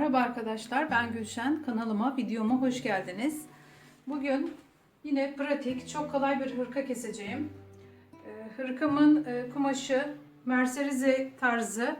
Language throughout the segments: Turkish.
Merhaba arkadaşlar, ben Gülşen. Kanalıma, videoma hoş geldiniz. Bugün yine pratik, çok kolay bir hırka keseceğim. Ee, Hırkamın e, kumaşı merserize tarzı,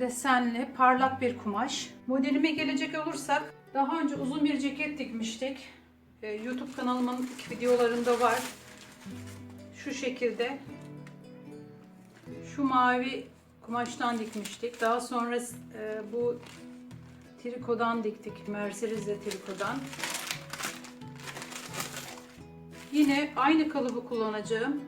desenli, parlak bir kumaş. Modelime gelecek olursak, daha önce uzun bir ceket dikmiştik. Ee, YouTube kanalımın ilk videolarında var. Şu şekilde. Şu mavi kumaştan dikmiştik. Daha sonra e, bu trikodan diktik. Mercerize trikodan. Yine aynı kalıbı kullanacağım.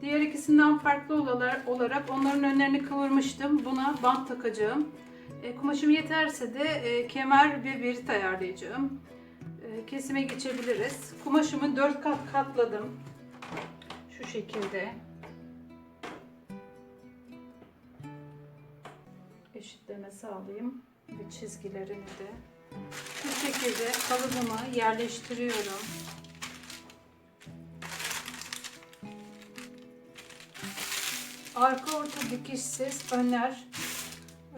Diğer ikisinden farklı olarak, onların önlerini kıvırmıştım. Buna bant takacağım. E, kumaşım yeterse de e, kemer ve birit ayarlayacağım. E, kesime geçebiliriz. Kumaşımı 4 kat katladım. Şu şekilde. Eşitleme sağlayayım ve çizgilerini de. Bu şekilde kalıbımı yerleştiriyorum. Arka orta dikişsiz önler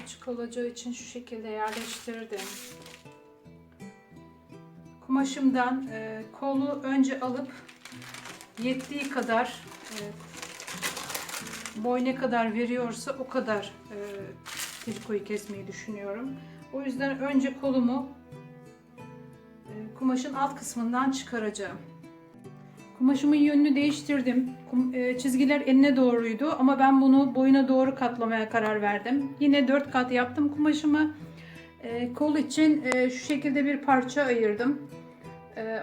açık olacağı için şu şekilde yerleştirdim. Kumaşımdan e, kolu önce alıp yettiği kadar e, boy kadar veriyorsa o kadar e, trikoyu kesmeyi düşünüyorum. O yüzden önce kolumu e, kumaşın alt kısmından çıkaracağım. Kumaşımın yönünü değiştirdim. E, Çizgiler enine doğruydu ama ben bunu boyuna doğru katlamaya karar verdim. Yine 4 kat yaptım kumaşımı. E, Kol için şu şekilde bir parça ayırdım.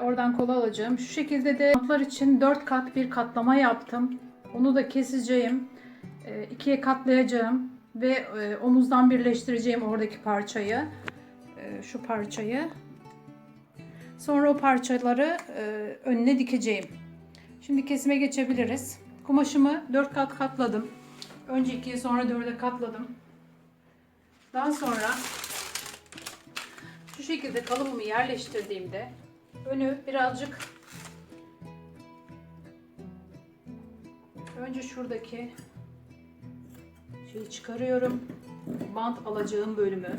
Oradan kol alacağım. Şu şekilde de bantlar için 4 kat bir katlama yaptım. Onu da keseceğim. İkiye katlayacağım ve e, omuzdan birleştireceğim oradaki parçayı. E, Şu parçayı. Sonra o parçaları e, önüne dikeceğim. Şimdi kesime geçebiliriz. Kumaşımı 4 kat katladım. Önce 2'ye sonra 4'e katladım. Daha sonra şu şekilde kalıbımı yerleştirdiğimde önü birazcık önce şuradaki şeyi çıkarıyorum. Bant alacağım bölümü.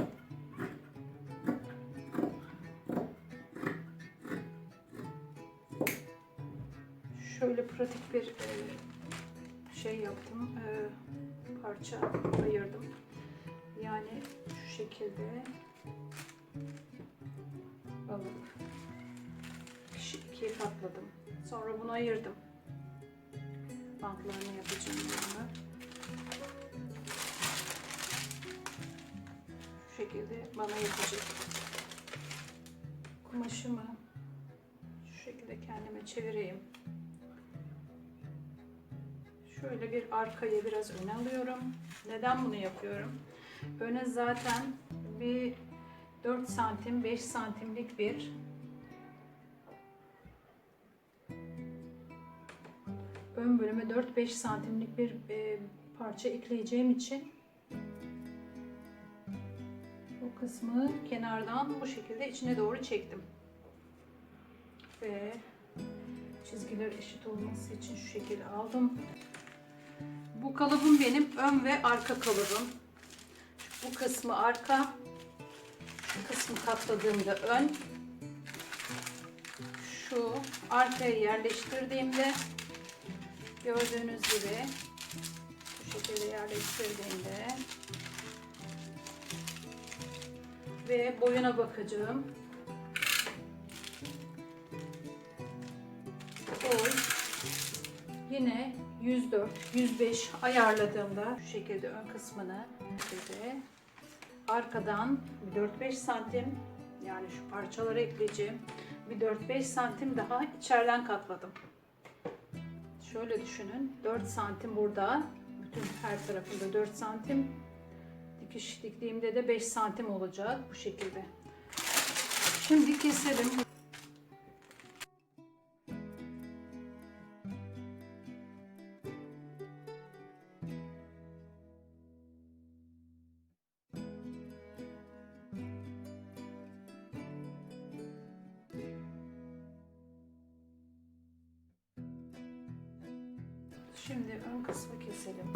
Şöyle pratik bir e, şey yaptım. E, parça ayırdım. Yani şu şekilde alıp ikiye katladım. Sonra bunu ayırdım. Bantlarını yapacağım bunu. Şekilde bana yapacak. Kumaşımı şu şekilde kendime çevireyim. Şöyle bir arkayı biraz öne alıyorum. Neden bunu yapıyorum? Öne zaten bir 4 santim 5 santimlik bir ön bölüme 4-5 santimlik bir e, parça ekleyeceğim için kısmı kenardan bu şekilde içine doğru çektim. Ve çizgiler eşit olması için şu şekilde aldım. Bu kalıbım benim ön ve arka kalıbım. Bu kısmı arka, şu kısmı katladığımda ön. Şu arkaya yerleştirdiğimde gördüğünüz gibi bu şekilde yerleştirdiğimde ve boyuna bakacağım. Boy yine 104, 105 ayarladığımda şu şekilde ön kısmını şöyle arkadan 4-5 santim yani şu parçaları ekleyeceğim bir 4-5 santim daha içeriden katladım. Şöyle düşünün 4 santim burada bütün her tarafında 4 santim dikiş diktiğimde de 5 santim olacak bu şekilde. Şimdi keselim. Şimdi ön kısmı keselim.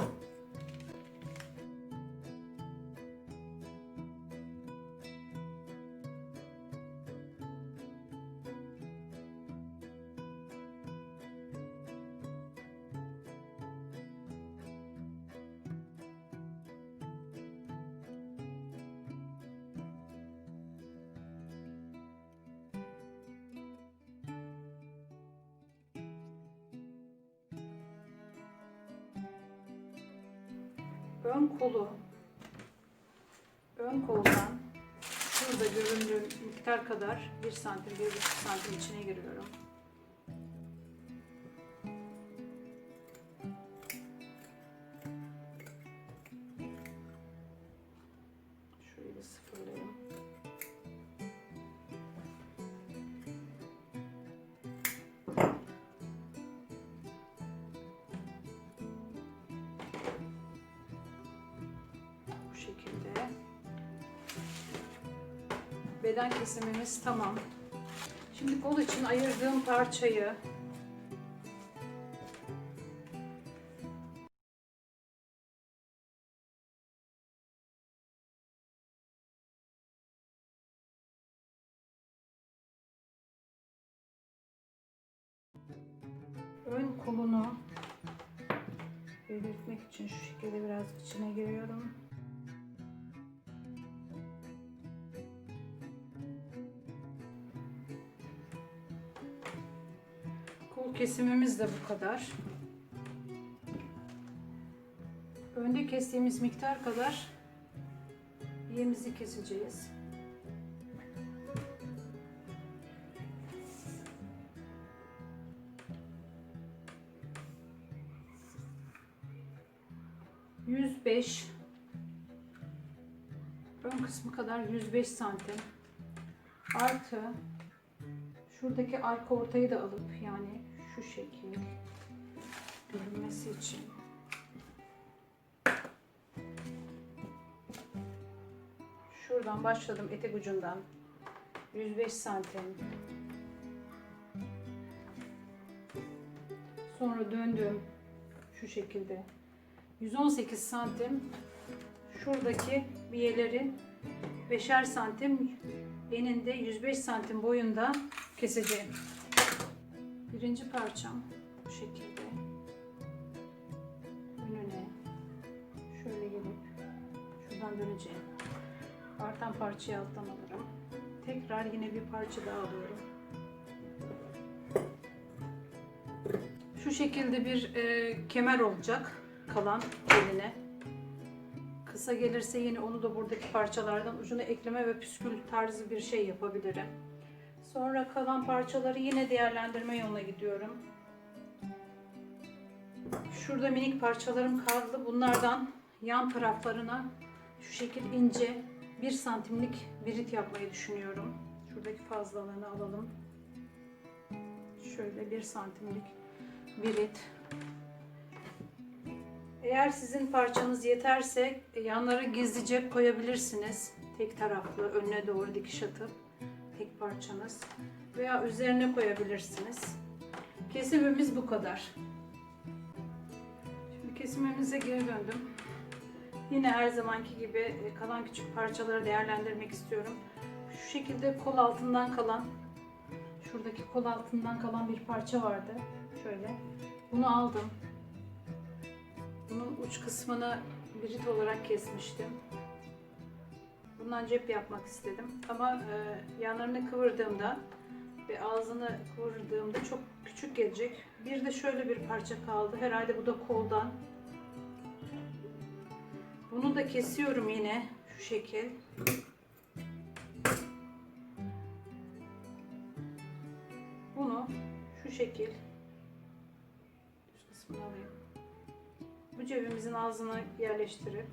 Ön kolu ön koldan şurada göründüğü miktar kadar 1 santim 1,5 santim içine giriyorum. Şekilde. Beden kesimimiz tamam. Şimdi kol için ayırdığım parçayı ön kolunu belirtmek için şu şekilde biraz içine giriyorum. Kol kesimimiz de bu kadar. Önde kestiğimiz miktar kadar yemizi keseceğiz. Yüz beş ön kısmı kadar 105 santim artı Şuradaki arka ortayı da alıp yani şu şekil görünmesi için. Şuradan başladım etek ucundan. 105 santim. Sonra döndüm şu şekilde. 118 santim. Şuradaki biyelerin 5'er santim eninde 105 santim boyunda keseceğim. Birinci parçam bu şekilde önüne şöyle gelip şuradan döneceğim. Artan parçayı alttan alırım. Tekrar yine bir parça daha alıyorum. Şu şekilde bir e, kemer olacak kalan eline. Kısa gelirse yine onu da buradaki parçalardan ucuna ekleme ve püskül tarzı bir şey yapabilirim. Sonra kalan parçaları yine değerlendirme yoluna gidiyorum. Şurada minik parçalarım kaldı. Bunlardan yan taraflarına şu şekil ince 1 santimlik birit yapmayı düşünüyorum. Şuradaki fazlalığını alalım. Şöyle 1 santimlik birit. Eğer sizin parçanız yeterse yanlara gizli cep koyabilirsiniz. Tek taraflı önüne doğru dikiş atıp tek parçanız veya üzerine koyabilirsiniz. Kesimimiz bu kadar. Şimdi kesimimize geri döndüm. Yine her zamanki gibi e, kalan küçük parçaları değerlendirmek istiyorum. Şu şekilde kol altından kalan, şuradaki kol altından kalan bir parça vardı. Şöyle. Bunu aldım. Bunun uç kısmını birit olarak kesmiştim. Bundan cep yapmak istedim. Ama e, yanlarını kıvırdığımda ve ağzını kıvırdığımda çok küçük gelecek. Bir de şöyle bir parça kaldı. Herhalde bu da koldan. Bunu da kesiyorum yine şu şekil. Bunu şu şekil üst kısmını alayım. Bu cebimizin ağzına yerleştirip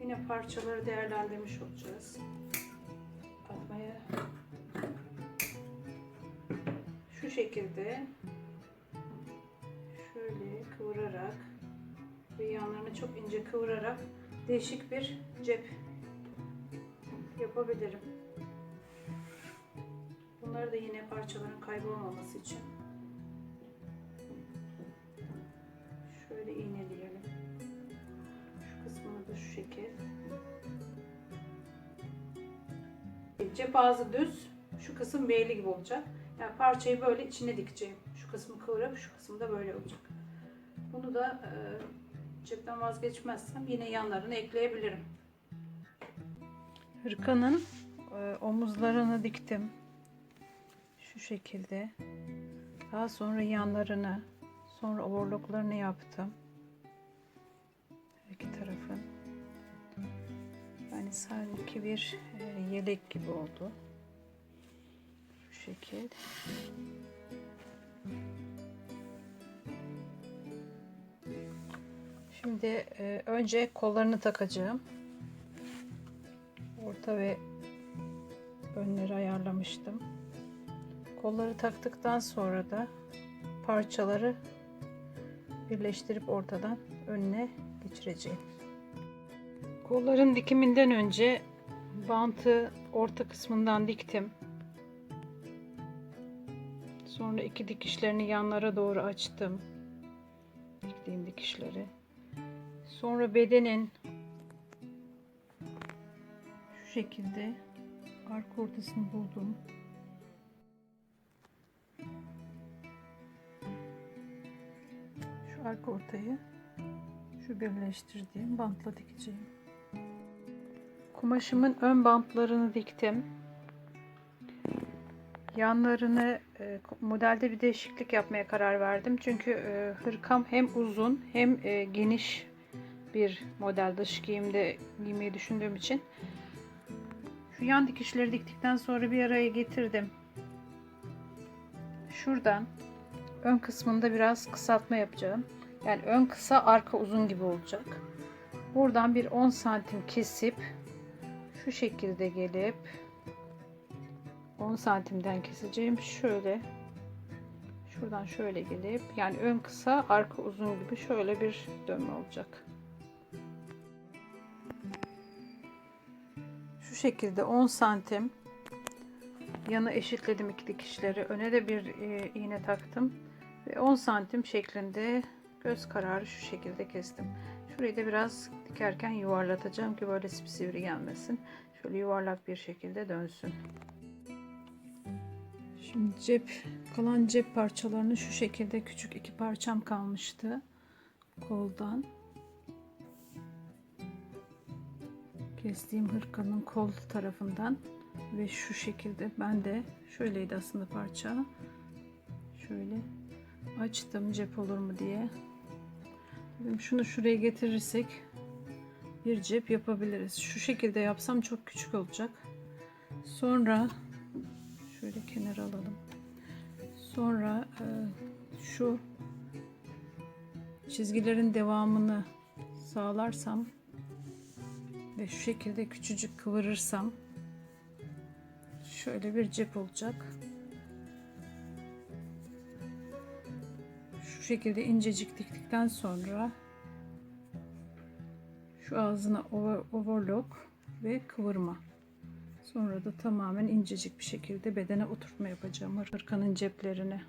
yine parçaları değerlendirmiş olacağız. Atmaya şu şekilde şöyle kıvırarak ve yanlarını çok ince kıvırarak değişik bir cep yapabilirim. Bunları da yine parçaların kaybolmaması için şöyle iğneleyelim. Şu kısmını da şu şekil. Cep ağzı düz, şu kısım B'li gibi olacak. Yani parçayı böyle içine dikeceğim. Şu kısmı kıvırıp şu kısmı da böyle olacak. Bunu da e, cepten vazgeçmezsem yine yanlarını ekleyebilirim. Hırkanın e, omuzlarını diktim. Şu şekilde. Daha sonra yanlarını, sonra overlocklarını yaptım. Her iki tarafın. Yani sanki bir e, yelek gibi oldu. Şu şekil. Şimdi e, önce kollarını takacağım. Orta ve önleri ayarlamıştım. Kolları taktıktan sonra da parçaları birleştirip ortadan önüne geçireceğim. Kolların dikiminden önce bantı orta kısmından diktim. Sonra iki dikişlerini yanlara doğru açtım. Diktiğim dikişleri. Sonra bedenin şu şekilde arka ortasını buldum. Arka ortayı şu birleştirdiğim bantla dikeceğim. Kumaşımın ön bantlarını diktim. Yanlarını e, modelde bir değişiklik yapmaya karar verdim. Çünkü e, hırkam hem uzun hem e, geniş bir model dış giyimde giymeyi düşündüğüm için şu yan dikişleri diktikten sonra bir araya getirdim. Şuradan ön kısmında biraz kısaltma yapacağım. Yani ön kısa arka uzun gibi olacak. Buradan bir 10 santim kesip şu şekilde gelip 10 santimden keseceğim. Şöyle şuradan şöyle gelip yani ön kısa arka uzun gibi şöyle bir dönme olacak. Şu şekilde 10 santim yana eşitledim iki dikişleri. Öne de bir e, iğne taktım ve 10 santim şeklinde göz kararı şu şekilde kestim. Şurayı da biraz dikerken yuvarlatacağım ki böyle sivri gelmesin. Şöyle yuvarlak bir şekilde dönsün. Şimdi cep kalan cep parçalarını şu şekilde küçük iki parçam kalmıştı koldan. Kestiğim hırkanın kol tarafından ve şu şekilde ben de şöyleydi aslında parça. Şöyle açtım cep olur mu diye. Dedim şunu şuraya getirirsek bir cep yapabiliriz. Şu şekilde yapsam çok küçük olacak. Sonra şöyle kenara alalım. Sonra e, şu çizgilerin devamını sağlarsam ve şu şekilde küçücük kıvırırsam şöyle bir cep olacak. Şekilde incecik diktikten sonra şu ağzına over, overlock ve kıvırma. Sonra da tamamen incecik bir şekilde bedene oturtma yapacağım hırkanın ceplerine.